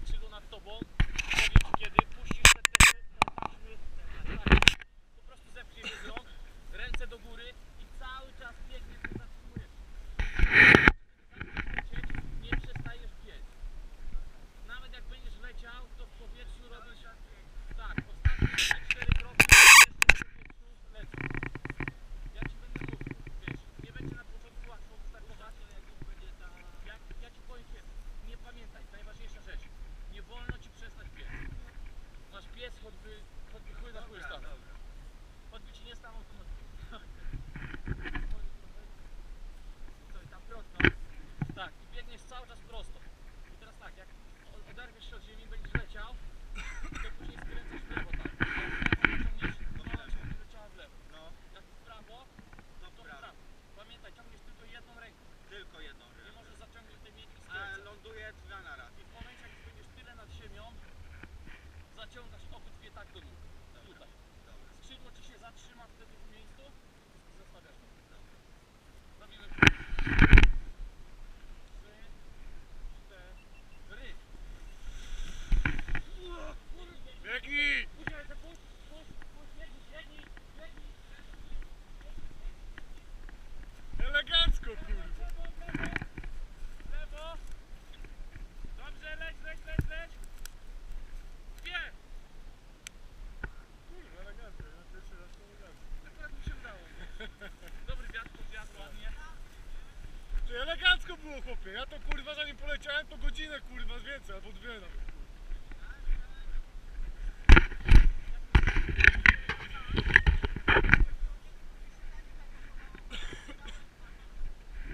jest na nad oderwiesz się od ziemi, będziesz leciał, to później skręcasz w lewo tak. Pamiętaj, ciągniesz tylko jedną ręką. Tylko jedną ręką. Nie możesz zaciągnąć tej miedzi A ląduje dwa na raz. I w momencie, jak będziesz tyle nad ziemią, zaciągasz obydwie tak do nóg. Tutaj. Dobra. Skrzydło ci się zatrzyma wtedy w miejscu. Biegnij! Elegancko, kurwa. Lewo. Dobrze, leć, leć, leć, leć. Dwie. Kurwa, elegancko. Ja pierwszy raz to elegancko. Akurat mi się udało. Dobry wiatr, wiatr ładnie. Ty, elegancko było, chłopie. Ja to kurwa zanim poleciałem, to godzinę kurwa więcej, albo dwie nawet.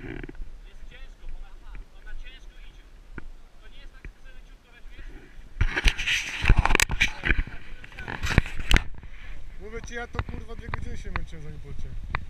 Mówię ci, ja to kurwa dwie godziny się męczyłem zanim poleciałem.